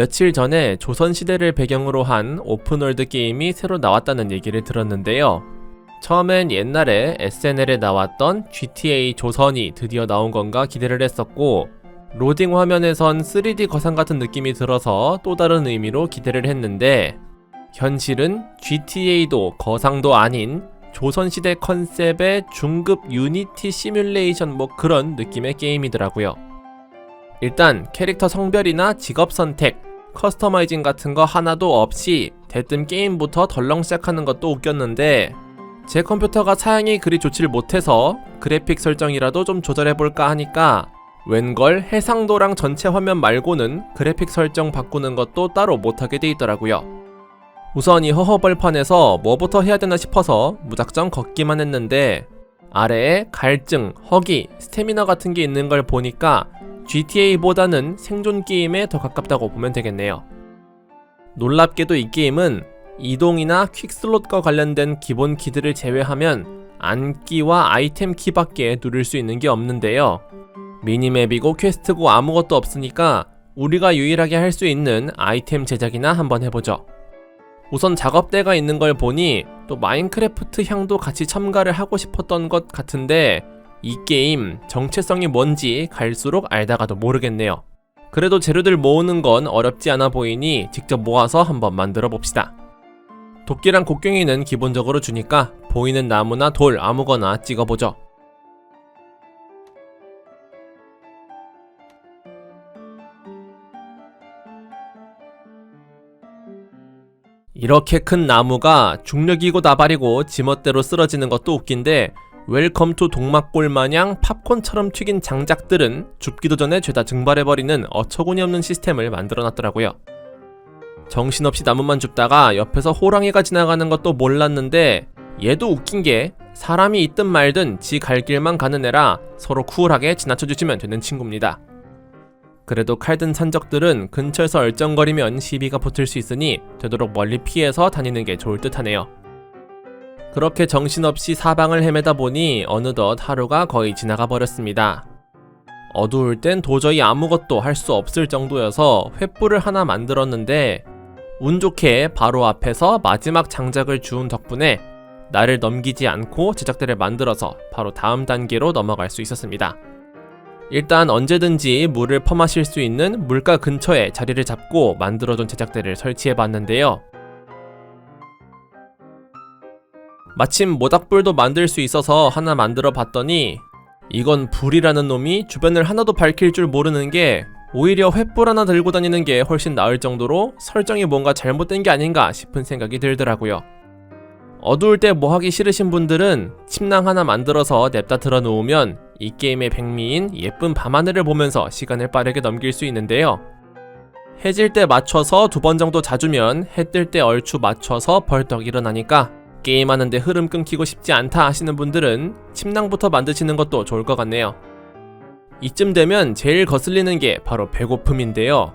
며칠 전에 조선시대를 배경으로 한 오픈월드 게임이 새로 나왔다는 얘기를 들었는데요. 처음엔 옛날에 SNL에 나왔던 GTA 조선이 드디어 나온 건가 기대를 했었고, 로딩 화면에선 3D 거상 같은 느낌이 들어서 또 다른 의미로 기대를 했는데, 현실은 GTA도 거상도 아닌 조선시대 컨셉의 중급 유니티 시뮬레이션 뭐 그런 느낌의 게임이더라고요. 일단 캐릭터 성별이나 직업 선택, 커스터마이징 같은 거 하나도 없이 대뜸 게임부터 덜렁 시작하는 것도 웃겼는데 제 컴퓨터가 사양이 그리 좋지를 못해서 그래픽 설정이라도 좀 조절해볼까 하니까 웬걸 해상도랑 전체 화면 말고는 그래픽 설정 바꾸는 것도 따로 못하게 돼 있더라고요. 우선 이 허허벌판에서 뭐부터 해야 되나 싶어서 무작정 걷기만 했는데 아래에 갈증, 허기, 스태미나 같은 게 있는 걸 보니까 GTA보다는 생존 게임에 더 가깝다고 보면 되겠네요. 놀랍게도 이 게임은 이동이나 퀵슬롯과 관련된 기본 키들을 제외하면 안기와 아이템 키밖에 누를 수 있는 게 없는데요. 미니맵이고 퀘스트고 아무것도 없으니까 우리가 유일하게 할 수 있는 아이템 제작이나 한번 해보죠. 우선 작업대가 있는 걸 보니 또 마인크래프트 향도 같이 첨가를 하고 싶었던 것 같은데 이 게임 정체성이 뭔지 갈수록 알다가도 모르겠네요. 그래도 재료들 모으는 건 어렵지 않아 보이니 직접 모아서 한번 만들어 봅시다. 도끼랑 곡괭이는 기본적으로 주니까 보이는 나무나 돌 아무거나 찍어보죠. 이렇게 큰 나무가 중력이고 나발이고 지멋대로 쓰러지는 것도 웃긴데 웰컴 투 동막골 마냥 팝콘처럼 튀긴 장작들은 줍기도 전에 죄다 증발해버리는 어처구니 없는 시스템을 만들어놨더라고요. 정신없이 나무만 줍다가 옆에서 호랑이가 지나가는 것도 몰랐는데 얘도 웃긴 게 사람이 있든 말든 지 갈 길만 가는 애라 서로 쿨하게 지나쳐주시면 되는 친구입니다. 그래도 칼든 산적들은 근처에서 얼쩡거리면 시비가 붙을 수 있으니 되도록 멀리 피해서 다니는 게 좋을 듯 하네요. 그렇게 정신없이 사방을 헤매다 보니 어느덧 하루가 거의 지나가 버렸습니다. 어두울 땐 도저히 아무것도 할 수 없을 정도여서 횃불을 하나 만들었는데 운 좋게 바로 앞에서 마지막 장작을 주운 덕분에 나를 넘기지 않고 제작대를 만들어서 바로 다음 단계로 넘어갈 수 있었습니다. 일단 언제든지 물을 퍼마실 수 있는 물가 근처에 자리를 잡고 만들어둔 제작대를 설치해 봤는데요. 마침 모닥불도 만들 수 있어서 하나 만들어 봤더니 이건 불이라는 놈이 주변을 하나도 밝힐 줄 모르는 게 오히려 횃불 하나 들고 다니는 게 훨씬 나을 정도로 설정이 뭔가 잘못된 게 아닌가 싶은 생각이 들더라고요. 어두울 때 뭐 하기 싫으신 분들은 침낭 하나 만들어서 냅다 들어 놓으면 이 게임의 백미인 예쁜 밤하늘을 보면서 시간을 빠르게 넘길 수 있는데요. 해질 때 맞춰서 두 번 정도 자주면 해 뜰 때 얼추 맞춰서 벌떡 일어나니까 게임하는데 흐름 끊기고 싶지 않다 하시는 분들은 침낭부터 만드시는 것도 좋을 것 같네요. 이쯤 되면 제일 거슬리는 게 바로 배고픔인데요.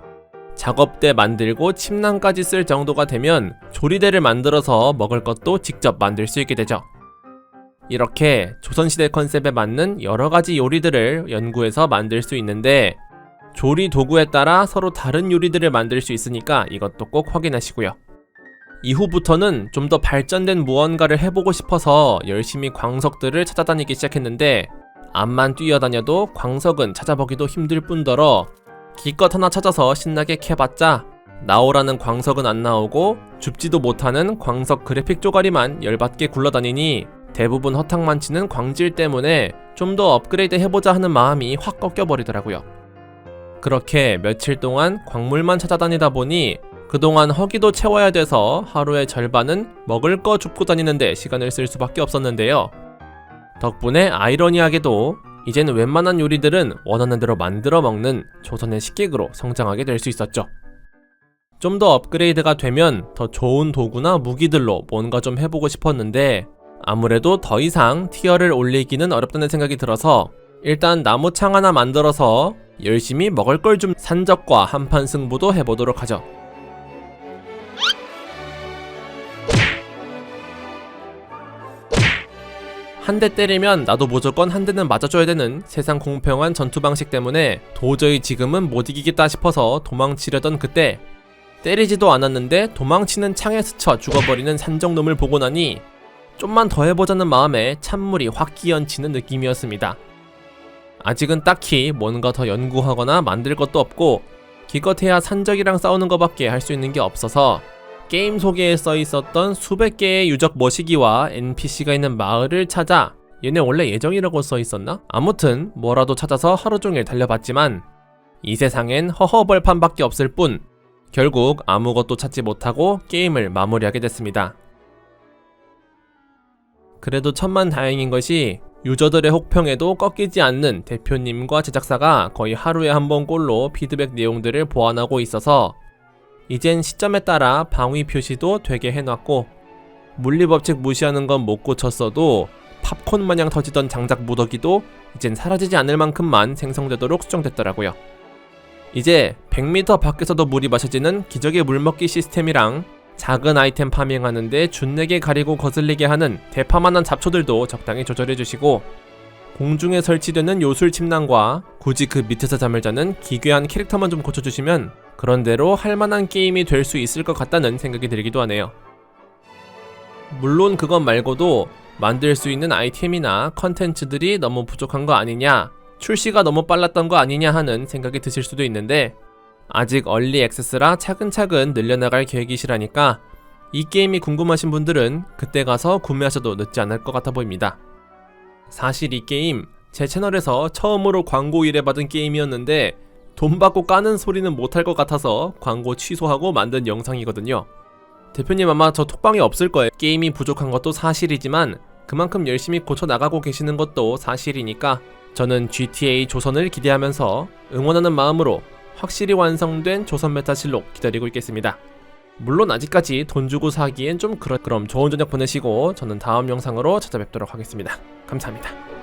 작업대 만들고 침낭까지 쓸 정도가 되면 조리대를 만들어서 먹을 것도 직접 만들 수 있게 되죠. 이렇게 조선시대 컨셉에 맞는 여러 가지 요리들을 연구해서 만들 수 있는데 조리 도구에 따라 서로 다른 요리들을 만들 수 있으니까 이것도 꼭 확인하시고요. 이후부터는 좀 더 발전된 무언가를 해보고 싶어서 열심히 광석들을 찾아다니기 시작했는데 암만 뛰어다녀도 광석은 찾아보기도 힘들 뿐더러 기껏 하나 찾아서 신나게 캐봤자 나오라는 광석은 안 나오고 줍지도 못하는 광석 그래픽 쪼가리만 열받게 굴러다니니 대부분 허탕만 치는 광질 때문에 좀 더 업그레이드 해보자 하는 마음이 확 꺾여버리더라고요. 그렇게 며칠 동안 광물만 찾아다니다 보니 그동안 허기도 채워야 돼서 하루의 절반은 먹을 거 줍고 다니는데 시간을 쓸 수밖에 없었는데요. 덕분에 아이러니하게도 이제는 웬만한 요리들은 원하는 대로 만들어 먹는 조선의 식객으로 성장하게 될 수 있었죠. 좀 더 업그레이드가 되면 더 좋은 도구나 무기들로 뭔가 좀 해보고 싶었는데 아무래도 더 이상 티어를 올리기는 어렵다는 생각이 들어서 일단 나무창 하나 만들어서 열심히 먹을 걸 좀 산적과 한판 승부도 해보도록 하죠. 한 대 때리면 나도 무조건 한 대는 맞아줘야 되는 세상 공평한 전투 방식 때문에 도저히 지금은 못 이기겠다 싶어서 도망치려던 그때 때리지도 않았는데 도망치는 창에 스쳐 죽어버리는 산적놈을 보고 나니 좀만 더 해보자는 마음에 찬물이 확 끼얹히는 느낌이었습니다. 아직은 딱히 뭔가 더 연구하거나 만들 것도 없고 기껏해야 산적이랑 싸우는 것밖에 할 수 있는 게 없어서 게임 소개에 써 있었던 수백 개의 유적 머시기와 NPC가 있는 마을을 찾아 얘네 원래 예정이라고 써 있었나? 아무튼 뭐라도 찾아서 하루 종일 달려봤지만 이 세상엔 허허벌판밖에 없을 뿐 결국 아무것도 찾지 못하고 게임을 마무리하게 됐습니다. 그래도 천만 다행인 것이 유저들의 혹평에도 꺾이지 않는 대표님과 제작사가 거의 하루에 한 번 꼴로 피드백 내용들을 보완하고 있어서 이젠 시점에 따라 방위 표시도 되게 해놨고 물리법칙 무시하는 건 못 고쳤어도 팝콘 마냥 터지던 장작 무더기도 이젠 사라지지 않을 만큼만 생성되도록 수정됐더라고요. 이제 100m 밖에서도 물이 마셔지는 기적의 물먹기 시스템이랑 작은 아이템 파밍하는데 준내게 가리고 거슬리게 하는 대파만한 잡초들도 적당히 조절해주시고 공중에 설치되는 요술 침낭과 굳이 그 밑에서 잠을 자는 기괴한 캐릭터만 좀 고쳐주시면 그런대로 할만한 게임이 될 수 있을 것 같다는 생각이 들기도 하네요. 물론 그것 말고도 만들 수 있는 아이템이나 컨텐츠들이 너무 부족한 거 아니냐, 출시가 너무 빨랐던 거 아니냐 하는 생각이 드실 수도 있는데 아직 얼리 액세스라 차근차근 늘려나갈 계획이시라니까 이 게임이 궁금하신 분들은 그때 가서 구매하셔도 늦지 않을 것 같아 보입니다. 사실 이 게임 제 채널에서 처음으로 광고 일해 받은 게임이었는데 돈 받고 까는 소리는 못할 것 같아서 광고 취소하고 만든 영상이거든요. 대표님 아마 저 톡방에 없을 거예요. 게임이 부족한 것도 사실이지만 그만큼 열심히 고쳐 나가고 계시는 것도 사실이니까 저는 GTA 조선을 기대하면서 응원하는 마음으로 확실히 완성된 조선 메타 실록 기다리고 있겠습니다. 물론 아직까지 돈 주고 사기엔 좀 그렇 그럼 좋은 저녁 보내시고 저는 다음 영상으로 찾아뵙도록 하겠습니다. 감사합니다.